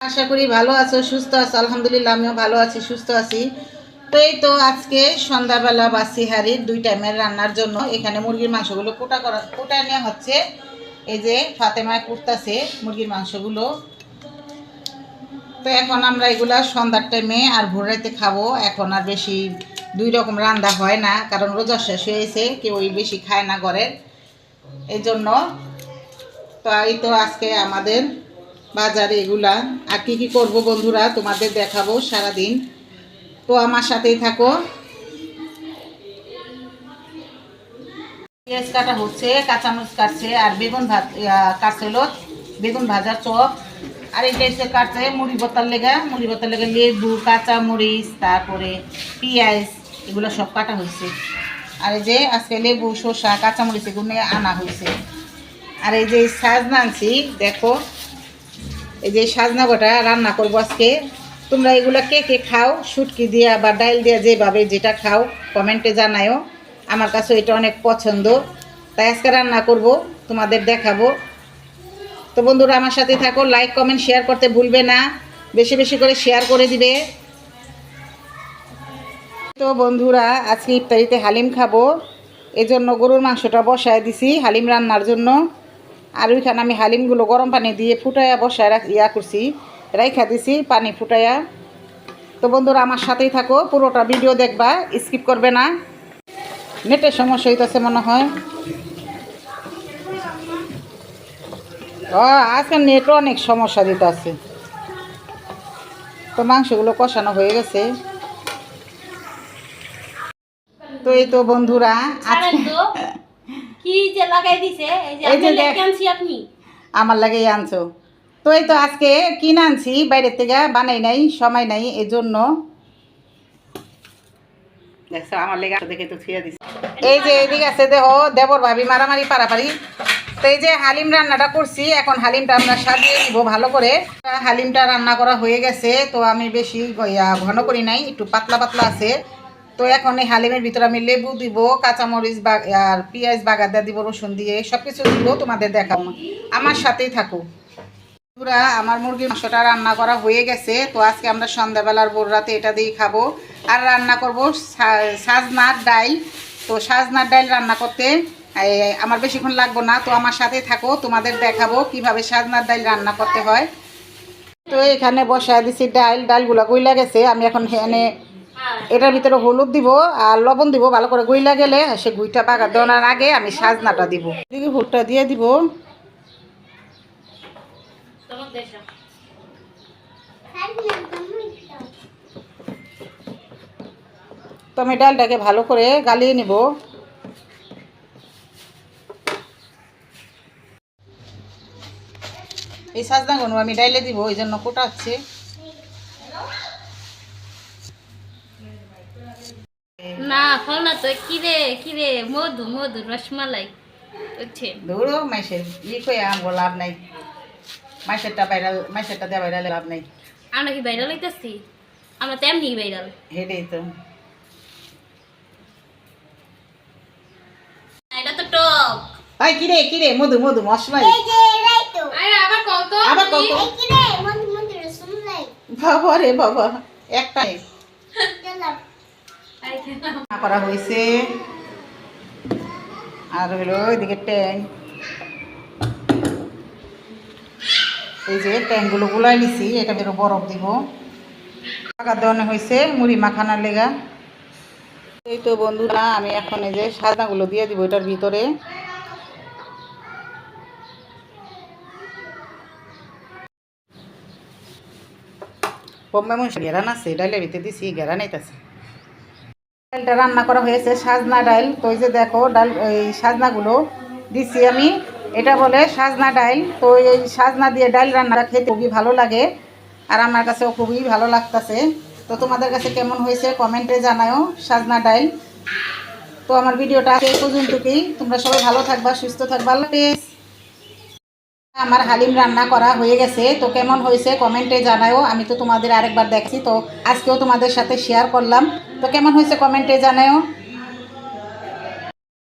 আশা করি ভালো আছো, সুস্থ আছো, আলহামদুলিল্লাহ আমিও ভালো আছি, সুস্থ আছি। তো এই তো আজকে সন্ধ্যাবেলা বাসি হাড়ির দুই টাইমের রান্নার জন্য এখানে মুরগির মাংসগুলো কোটা করা কোটা নেওয়া হচ্ছে। এই যে ফাতেমায় কুটতাছে মুরগির মাংসগুলো। তো এখন আমরা এগুলা সন্ধ্যার টাইমে আর ভোর রাতে খাব। এখন আর বেশি দুই রকম রান্না হয় না, কারণ রোজা শেষ হয়েছে কেউ বেশি খায় না ঘরের। এই জন্য তো এই তো আজকে আমাদের বাজারে এগুলা। আর কি কি করব বন্ধুরা, তোমাদের দেখাবো সারাদিন। তো আমার সাথেই থাকো। পেঁয়াজ কাটা হচ্ছে, কাঁচামরিচ কাটছে, আর বেগুন ভাত কাটছে হলো বেগুন ভাজার চপ। আর এটা এসে কাটছে, মুড়ি বোতার লেগা, মুড়ি বোতার লেগে লেবু, কাঁচামরিচ, তারপরে পেঁয়াজ, এগুলো সব কাটা হয়েছে। আর এই যে আজকে লেবু, শসা, কাঁচামরিচ এগুলো আনা হয়েছে। আর এই যে সাজনা আনছি, দেখো। এই যে সাজনা গোটা রান্না করব আজকে। তোমরা এগুলো কে কে খাও, শুটকি দিয়া বা ডাইল দিয়া যেভাবে যেটা খাও, কমেন্টে জানায়ও। আমার কাছে এটা অনেক পছন্দ। তাই আজকে রান্না করব, তোমাদের দেখাবো। তো বন্ধুরা, আমার সাথে থাকো লাইক কমেন্ট শেয়ার করতে ভুলবে না। বেশি বেশি করে শেয়ার করে দিবে। তো বন্ধুরা, আজকে ইফতারিতে হালিম খাব। এজন্য গরুর মাংসটা বসায় দিছি হালিম রান্নার জন্য। আর ওইখানে আমি হালিমগুলো গরম পানি দিয়ে ফুটাইয়া বসায় রাখ ইয়া করছি রাইখা দিছি পানি ফুটাইয়া। তো বন্ধুরা আমার সাথেই থাকো পুরোটা ভিডিও দেখবা স্কিপ করবে না। নেটের সমস্যা হইতেছে মনে হয়। ও আজকে নেটও অনেক সমস্যা দিতে আছে তো মাংসগুলো কষানো হয়ে গেছে। তো এই তো বন্ধুরা আজকে কি যে লাগাই দিছে এই যে আনছি আপনি। আমার লাগে আনছো। তো এই তো আজকে কিনে আনছি বাইরের থেকে বানাই নাই সময় নাই এই জন্য দেখছ আমার লেগে দেখে তো ছুঁয়ে দিছি। এই যে এদিকে আছে দেখো দেবর ভাবি মারামারি পারাপারি। তো এই যে হালিম রান্নাটা করছি এখন হালিমটা আমরা সাজিয়ে নিব ভালো করে। হালিমটা রান্না করা হয়ে গেছে তো আমি বেশি ঘন করি নাই একটু পাতলা পাতলা আছে। তো এখন এই হালিমের ভিতরে আমি লেবু দিব, কাঁচামরিচ বা, আর পেঁয়াজ বাগাদা দিব, রসুন দিয়ে সব কিছু দিব, তোমাদের দেখাবো। আমার সাথেই থাকো। বন্ধুরা, আমার মুরগির মাংসটা রান্না করা হয়ে গেছে, তো আজকে আমরা সন্ধ্যাবেলার ভোর রাতে এটা দিয়েই খাব। আর রান্না করব সাজনার ডাল। তো সাজনার ডাল রান্না করতে আমার বেশিক্ষণ লাগবো না, তো আমার সাথে থাকো, তোমাদের দেখাবো কীভাবে সাজনার ডাল রান্না করতে হয়। তো এখানে বসায় দিছি ডাল, ডালগুলো গইলা গেছে, আমি এখন এখানে এটার ভিতরে হলুদ দিব আর লবণ দিব ভালো করে গইলা গেলে সে গুইটা বাগা দেওয়ার আগে আমি সাজনাটা দিব। হলুদটা দিয়ে দিব। তোমার দেশা তো আমি ডালটাকে ভালো করে গালিয়ে নিব। এই সাজনা গনু আমি ডাইলে দিব ওই জন্য কোটাচ্ছি। না ফল না তো কি রে কি রে মধু মধু রসমালাই বুঝছেন ধরো মাইসের ই আমগো লাভ নাই। মাইসেরটা বাইরাল মাইসেরটা দেওয়া বাইরালে লাভ নাই। আমরা কি ভাইরাল হইতেছি? আমরা তো এমনি ভাইরাল। হেডেই তো। এটা তো টক। ভাই কিরে কিরে মধু মধু মশলাই। আরে আবার কত আবার কত বাবা রে বাবা একটাই করা হয়েছে। আর হলো ওইদিকে ট্যাং। এই যে ট্যাংগুলো গুলাই নিছি, এটা বেরো বরফ দিব। টাকা দেওয়ানো হয়েছে মুড়ি মাখানার লেগা। এই তো বন্ধুরা, আমি এখন এই যে সাজনাগুলো দিয়ে দিব এটার ভিতরে। বোম্বাই মহিষ গেরান আছে, ডাইলের ভিতরে দিছি, গেরান আইতাছে। ডালটা রান্না করা হয়েছে, সাজনা ডাল। তো যে দেখো, ডাল, এই সাজনাগুলো দিচ্ছি আমি। এটা বলে সাজনা ডাল। তো এই সাজনা দিয়ে ডাল রান্নাটা খেতে খুবই ভালো লাগে আর আমার কাছেও খুবই ভালো লাগতেছে। তো তোমাদের কাছে কেমন হয়েছে কমেন্টে জানাও সাজনা ডাল। তো আমার ভিডিওটা এই পর্যন্তই তোমরা সবাই ভালো থাকবা, সুস্থ থাকবা। আমার হালিম রান্না করা হয়ে গেছে। তো কেমন হয়েছে কমেন্টে জানাও আমি তো তোমাদের আরেকবার দেখছি। তো আজকেও তোমাদের সাথে শেয়ার করলাম। তো কেমন হয়েছে কমেন্টে জানাও